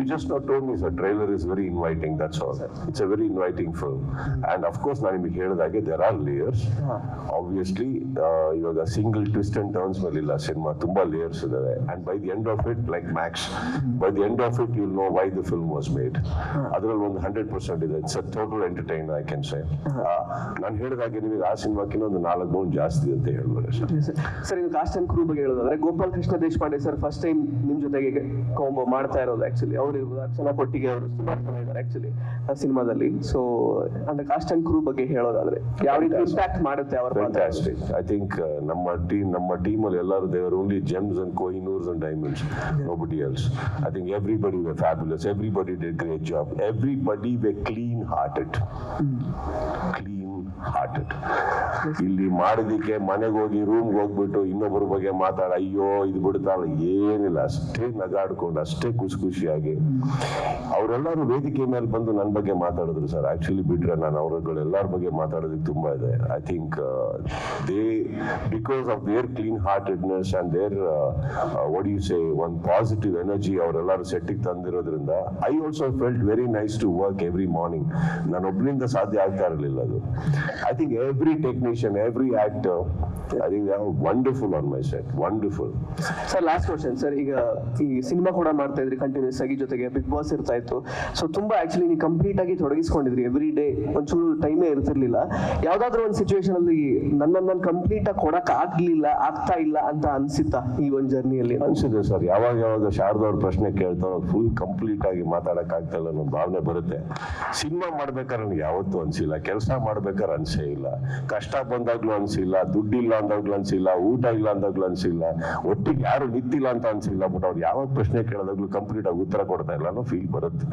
You just not told me, sir. Trailer is very inviting, that's all. It's a very inviting film. And of course, ನಾನು ನಿಮಗೆ ಹೇಳಿದಾಗೆ there are layers. Obviously, uh, ಇವಾಗ single twist and turns ಮೇಲಿಲ್ಲ cinema ತುಂಬಾ layers ಇದಾವೆ and by the end of it like max by the end of it you know why the film was made ಅದರಲ್ಲಿ ಒಂದು hundred percent ಇದೆ it's a total entertain I can say ನಾನು ಹೇಳಿದಾಗೆ ನಿಮಗೆ ಆ ಸಿನಿಮಾಕಿನ ಒಂದು ನಾಲ್ಕು ಗುಣ ಜಾಸ್ತಿ ಅಂತ ಹೇಳ್ಬೋದು ಸರ್ ಸರ್ ಇದು ಕಾಸ್ಟ್ ಅಂಡ್ ಕ್ರೂ ಬಗ್ಗೆ ಹೇಳೋದಾದ್ರೆ Gopal Krishna Deshpande sir first time ನಿಮ್ ಜೊತೆಗೆ ಕಾಂಬೋ ಮಾಡ್ತಾ ಇರೋದು ಆಕ್ಚುಲಿ ಅವರು ಇರ್ಬೋದು ಅರ್ಚನಾ ಕೊಟ್ಟಿಗೆ ಅವರು ಸುಮಾರು ಜನ ಇದ್ದಾರೆ ಆಕ್ಚುಲಿ ಆ ಸಿನಿಮಾದಲ್ಲಿ. ಸೊ ಅಂದ್ರೆ ಕಾಸ್ಟ್ ಅಂಡ್ ಕ್ರೂ ಬಗ್ಗೆ ಹೇಳೋದಾದ್ರೆ ಯಾವ ರೀತಿ ಇಂಪ್ಯಾಕ್ಟ್ ಮಾಡುತ್ತೆ ಅವರ ಫ್ಯಾಂಟಾಸ್ಟಿಕ್ ಐ ಥಿಂಕ್ ನಮ್ಮ ಟೀಮ್ ನಮ್ಮ ಟೀಮ್ ಅಲ್ಲಿ ಎಲ್ಲರೂ they were only gems and Kohinoors and diamonds nobody else I think everybody were fabulous everybody did great job everybody were clean hearted clean hearted ಇಲ್ಲಿ ಮಾಡೋದಕ್ಕೆ ಮನೆಗೆ ಹೋಗಿ ರೂಮ್ಗೆ ಹೋಗ್ಬಿಟ್ಟು ಇನ್ನೊಬ್ಬರ ಬಗ್ಗೆ ಮಾತಾಡ, ಅಯ್ಯೋ, ಇದು ಬಿಡ್ತಾರ ಏನಿಲ್ಲ, ಅಷ್ಟೇ ನಗಾಡ್ಕೊಂಡು, ಅಷ್ಟೇ ಖುಷಿ ಖುಷಿಯಾಗಿ ಅವರೆಲ್ಲರೂ ವೇದಿಕೆ ಮೇಲೆ ಬಂದು ನನ್ನ ಬಗ್ಗೆ ಮಾತಾಡಿದ್ರು ಸರ್. ಆಕ್ಚುಲಿ ಬಿಟ್ರೆ ನಾನು ಅವರುಗಳೆಲ್ಲರ ಬಗ್ಗೆ ಮಾತಾಡೋದಕ್ಕೆ ತುಂಬಾ ಇದೆ. I think they because of their clean heartedness and their what you say one positive energy ಅವರೆಲ್ಲರೂ ಸೆಟ್ಟಿಗೆ ತಂದಿರೋದ್ರಿಂದ I also felt very nice to work every morning ನಾನು ಒಬ್ಬನಿಂದ ಸಾಧ್ಯ ಆಗ್ತಾ ಇರಲಿಲ್ಲ. ಅದು. I think every technician every actor I think wonderful on my set wonderful sir last question sir ಈಗ ಈ ಸಿನಿಮಾ ಕೂಡ ಮಾಡ್ತಾ ಇದ್ರಿ ಕಂಟಿನ್ಯೂಸ್ ಆಗಿ ಜೊತೆಗೆ ಬಿಗ್ ಬಾಸ್ ಇರ್ತಾ ಇತ್ತು. ಸೊ ತುಂಬಾ ಆಕ್ಚುಲಿ ನೀವು ಕಂಪ್ಲೀಟ್ ಆಗಿ ತೊಡಗಿಸ್ಕೊಂಡಿದ್ರಿ ಎವ್ರಿ ಡೇ ಒಂಚೂರು ಟೈಮೇ ಇರ್ತಿರ್ಲಿಲ್ಲ. ಯಾವ್ದಾದ್ರು ಒಂದು ಸಿಚುವೇಶನ್ ಅಲ್ಲಿ ನನ್ನನ್ನು ಕಂಪ್ಲೀಟ್ ಆಗಿ ಕೊಡಕ್ ಆಗ್ಲಿಲ್ಲ ಆಗ್ತಾ ಇಲ್ಲ ಅಂತ ಅನ್ಸಿತ್ತಾ ಈ ಒಂದು ಜರ್ನಿಯಲ್ಲಿ ಅನ್ಸಿದೆ ಸರ್. ಯಾವಾಗ ಯಾವಾಗ ಶಾರದವ್ರ ಪ್ರಶ್ನೆ ಕೇಳ್ತಾರೋ ಫುಲ್ ಕಂಪ್ಲೀಟ್ ಆಗಿ ಮಾತಾಡಕ್ ಆಗ್ತಾ ಇಲ್ಲ ಅನ್ನೋ ಭಾವನೆ ಬರುತ್ತೆ. ಸಿನಿಮಾ ಮಾಡ್ಬೇಕಾದ್ರೆ ನನಗೆ ಯಾವತ್ತೂ ಅನ್ಸಿಲ್ಲ. ಕೆಲಸ ಮಾಡ್ಬೇಕಾದ್ರೆ ಅನ್ಸೇ ಇಲ್ಲ. ಕಷ್ಟ ಬಂದಾಗ್ಲೂ ಅನ್ಸಿಲ್ಲ ದುಡ್ಡಿಲ್ಲ ಅಂದಾಗ್ಲೂ ಅನ್ಸಿಲ್ಲ ಊಟ ಇಲ್ಲ ಅಂದಾಗ್ಲೂ ಅನ್ಸಿಲ್ಲ ಒಟ್ಟಿಗೆ ಯಾರು ನಿಂತಿಲ್ಲ ಅಂತ ಅನ್ಸಿಲ್ಲ ಬಟ್ ಅವ್ರು ಯಾವ ಪ್ರಶ್ನೆ ಕೇಳಿದಾಗ್ಲೂ ಕಂಪ್ಲೀಟ್ ಆಗಿ ಉತ್ತರ ಕೊಡ್ತಾ ಇಲ್ಲ ಅನ್ನೋ ಫೀಲ್ ಬರುತ್ತೆ.